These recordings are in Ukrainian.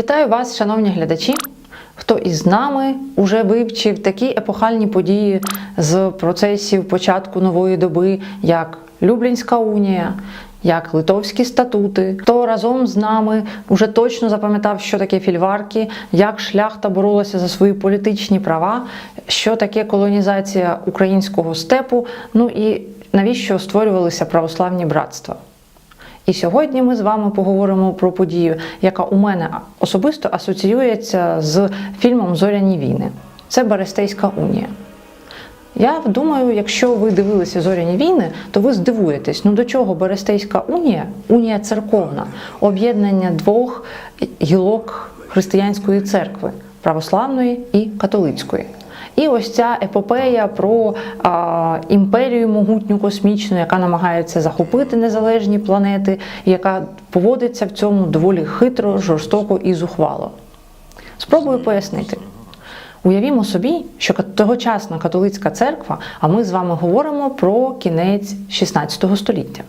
Вітаю вас, шановні глядачі. Хто із нами уже вивчив такі епохальні події з процесів початку нової доби, як Люблінська унія, як Литовські статути, хто разом з нами вже точно запам'ятав, що таке фільварки, як шляхта боролася за свої політичні права, що таке колонізація українського степу, ну і навіщо створювалися православні братства. І сьогодні ми з вами поговоримо про подію, яка у мене особисто асоціюється з фільмом Зоряні війни. Це Берестейська унія. Я думаю, якщо ви дивилися зоряні війни, то ви здивуєтесь, ну до чого Берестейська унія, унія церковна, об'єднання двох гілок християнської церкви православної і католицької. І ось ця епопея про а, імперію могутню космічну, яка намагається захопити незалежні планети, яка поводиться в цьому доволі хитро, жорстоко і зухвало. Спробую пояснити. Уявімо собі, що тогочасна католицька церква, а ми з вами говоримо про кінець 16 століття.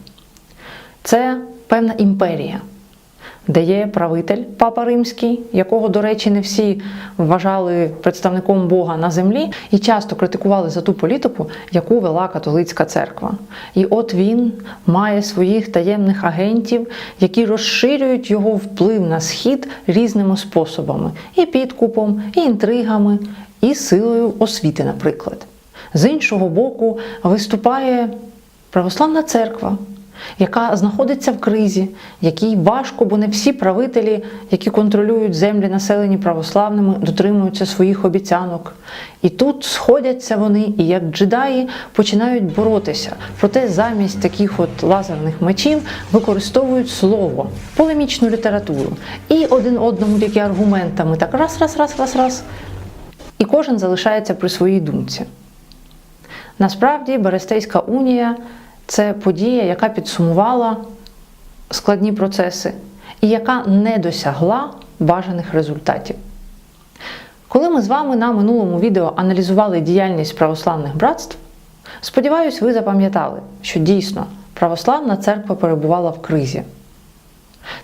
Це певна імперія, де є правитель Папа Римський, якого, до речі, не всі вважали представником Бога на землі, і часто критикували за ту політику, яку вела католицька церква. І от він має своїх таємних агентів, які розширюють його вплив на схід різними способами: і підкупом, і інтригами, і силою освіти, наприклад. З іншого боку, виступає православна церква яка знаходиться в кризі, якій важко, бо не всі правителі, які контролюють землі, населені православними, дотримуються своїх обіцянок. І тут сходяться вони, і як джедаї починають боротися. Проте замість таких от лазерних мечів використовують слово, полемічну літературу і один одному тільки аргументами, так раз, раз, раз, раз, раз. І кожен залишається при своїй думці. Насправді, Берестейська унія це подія, яка підсумувала складні процеси і яка не досягла бажаних результатів. Коли ми з вами на минулому відео аналізували діяльність православних братств, сподіваюсь, ви запам'ятали, що дійсно православна церква перебувала в кризі.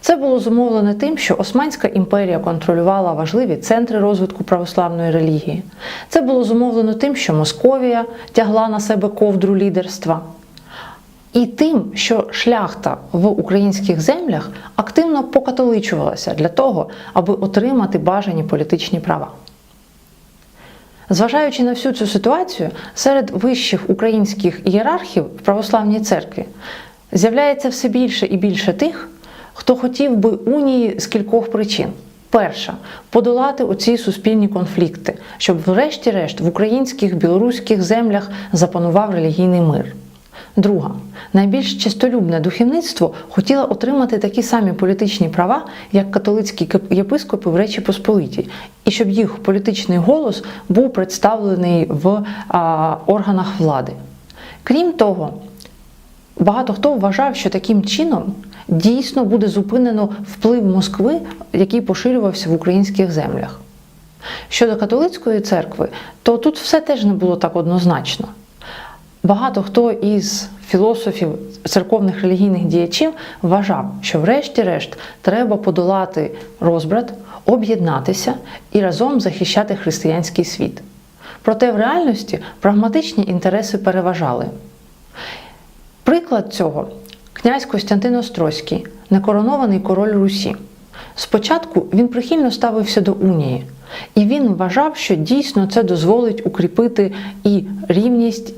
Це було зумовлено тим, що Османська імперія контролювала важливі центри розвитку православної релігії. Це було зумовлено тим, що Московія тягла на себе ковдру лідерства. І тим, що шляхта в українських землях активно покатоличувалася для того, аби отримати бажані політичні права. Зважаючи на всю цю ситуацію, серед вищих українських ієрархів в православній церкві з'являється все більше і більше тих, хто хотів би унії з кількох причин. Перша подолати оці суспільні конфлікти, щоб, врешті-решт, в українських білоруських землях запанував релігійний мир. Друга, найбільш чистолюбне духовництво хотіло отримати такі самі політичні права, як католицькі єпископи в Речі Посполитій, і щоб їх політичний голос був представлений в а, органах влади. Крім того, багато хто вважав, що таким чином дійсно буде зупинено вплив Москви, який поширювався в українських землях. Щодо католицької церкви, то тут все теж не було так однозначно. Багато хто із філософів церковних релігійних діячів вважав, що, врешті-решт, треба подолати розбрат, об'єднатися і разом захищати християнський світ. Проте в реальності прагматичні інтереси переважали. Приклад цього князь Костянтин Острозький, некоронований король Русі. Спочатку він прихильно ставився до унії, і він вважав, що дійсно це дозволить укріпити і рівність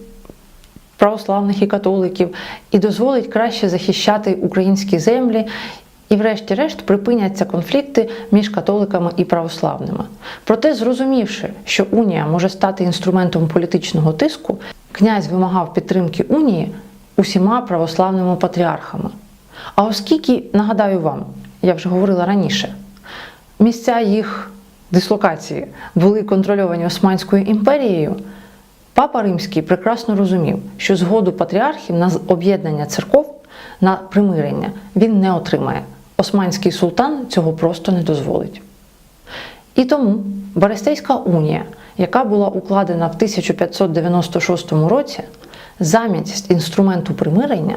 православних і католиків, і дозволить краще захищати українські землі. І, врешті-решт, припиняться конфлікти між католиками і православними. Проте, зрозумівши, що унія може стати інструментом політичного тиску, князь вимагав підтримки унії усіма православними патріархами. А оскільки, нагадаю вам, я вже говорила раніше, місця їх дислокації були контрольовані Османською імперією. Папа Римський прекрасно розумів, що згоду патріархів на об'єднання церков на примирення він не отримає. Османський султан цього просто не дозволить. І тому Берестейська унія, яка була укладена в 1596 році, замість інструменту примирення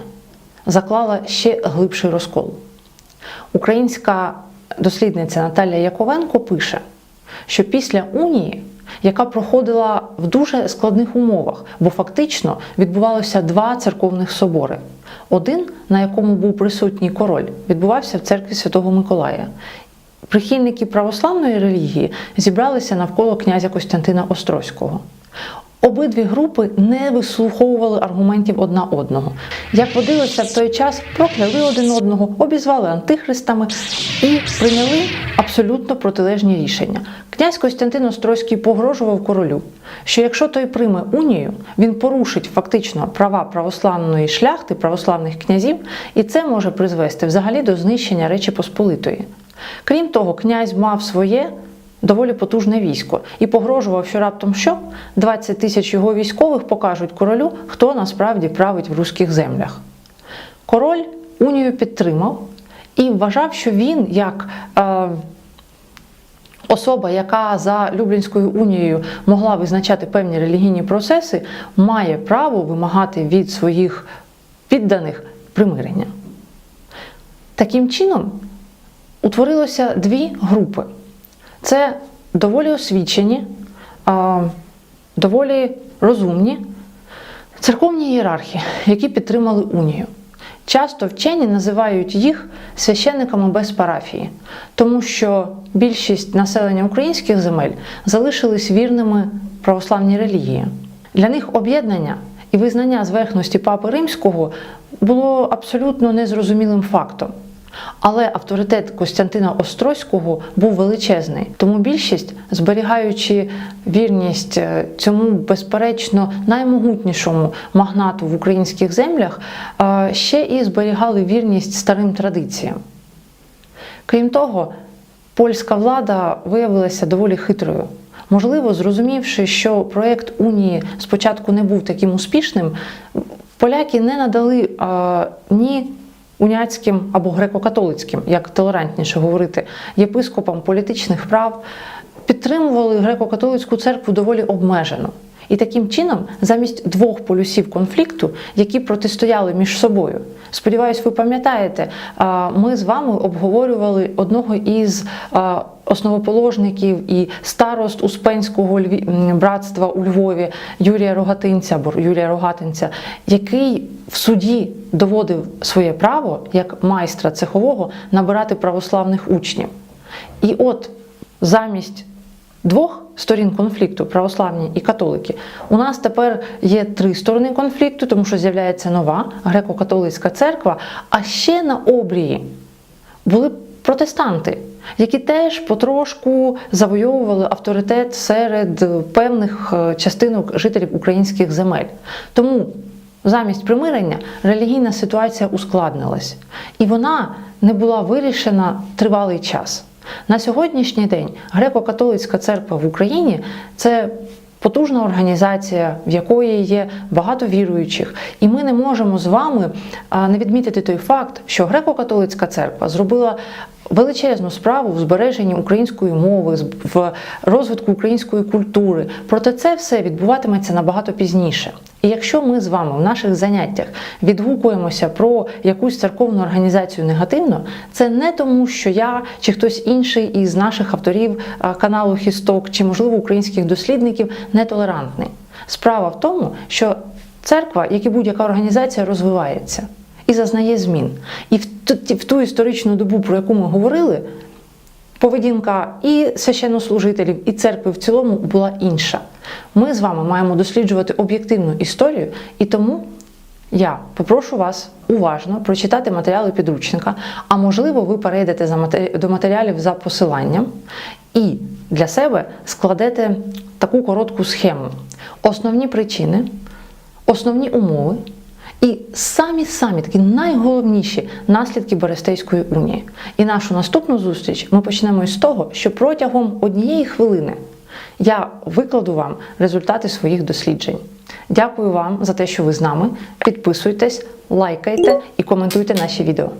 заклала ще глибший розкол. Українська дослідниця Наталія Яковенко пише, що після унії, яка проходила в дуже складних умовах, бо фактично відбувалося два церковних собори. Один, на якому був присутній король, відбувався в церкві Святого Миколая. Прихильники православної релігії зібралися навколо князя Костянтина Острозького. Обидві групи не вислуховували аргументів одна одного. Як водилося в той час, прокляли один одного, обізвали антихристами і прийняли абсолютно протилежні рішення. Князь Костянтин Острозький погрожував королю, що якщо той прийме унію, він порушить фактично права православної шляхти, православних князів, і це може призвести взагалі до знищення Речі Посполитої. Крім того, князь мав своє доволі потужне військо і погрожував, що раптом що 20 тисяч його військових покажуть королю, хто насправді править в руських землях. Король унію підтримав і вважав, що він як е, особа, яка за Люблінською унією могла визначати певні релігійні процеси, має право вимагати від своїх підданих примирення. Таким чином, утворилося дві групи. Це доволі освічені, доволі розумні церковні ієрархи, які підтримали унію. Часто вчені називають їх священниками без парафії, тому що більшість населення українських земель залишились вірними православній релігії. Для них об'єднання і визнання зверхності Папи Римського було абсолютно незрозумілим фактом. Але авторитет Костянтина Острозького був величезний, тому більшість, зберігаючи вірність е, цьому безперечно наймогутнішому магнату в українських землях, е, ще і зберігали вірність старим традиціям. Крім того, польська влада виявилася доволі хитрою. Можливо, зрозумівши, що проєкт Унії спочатку не був таким успішним, поляки не надали а, ні уняцьким або греко-католицьким, як толерантніше говорити, єпископам політичних прав, підтримували греко-католицьку церкву доволі обмежено. І таким чином, замість двох полюсів конфлікту, які протистояли між собою, сподіваюсь, ви пам'ятаєте, ми з вами обговорювали одного із основоположників і старост Успенського братства у Львові Юрія Рогатинця Юрія Рогатинця, який в суді доводив своє право як майстра цехового набирати православних учнів. І от замість двох сторін конфлікту православні і католики. У нас тепер є три сторони конфлікту, тому що з'являється нова греко-католицька церква, а ще на обрії були протестанти, які теж потрошку завойовували авторитет серед певних е, частинок жителів українських земель. Тому замість примирення релігійна ситуація ускладнилась, і вона не була вирішена тривалий час. На сьогоднішній день греко-католицька церква в Україні це потужна організація, в якої є багато віруючих, і ми не можемо з вами не відмітити той факт, що греко-католицька церква зробила величезну справу в збереженні української мови, в розвитку української культури. Проте це все відбуватиметься набагато пізніше. І якщо ми з вами в наших заняттях відгукуємося про якусь церковну організацію негативно, це не тому, що я чи хтось інший із наших авторів каналу Хісток, чи можливо українських дослідників нетолерантний. Справа в тому, що церква, як і будь-яка організація, розвивається і зазнає змін. І в ту, історичну добу, про яку ми говорили, поведінка і священнослужителів, і церкви в цілому була інша. Ми з вами маємо досліджувати об'єктивну історію, і тому я попрошу вас уважно прочитати матеріали підручника, а можливо, ви перейдете за матері- до матеріалів за посиланням і для себе складете таку коротку схему. Основні причини, основні умови. І самі самі такі найголовніші наслідки Берестейської унії. І нашу наступну зустріч ми почнемо із того, що протягом однієї хвилини я викладу вам результати своїх досліджень. Дякую вам за те, що ви з нами. Підписуйтесь, лайкайте і коментуйте наші відео.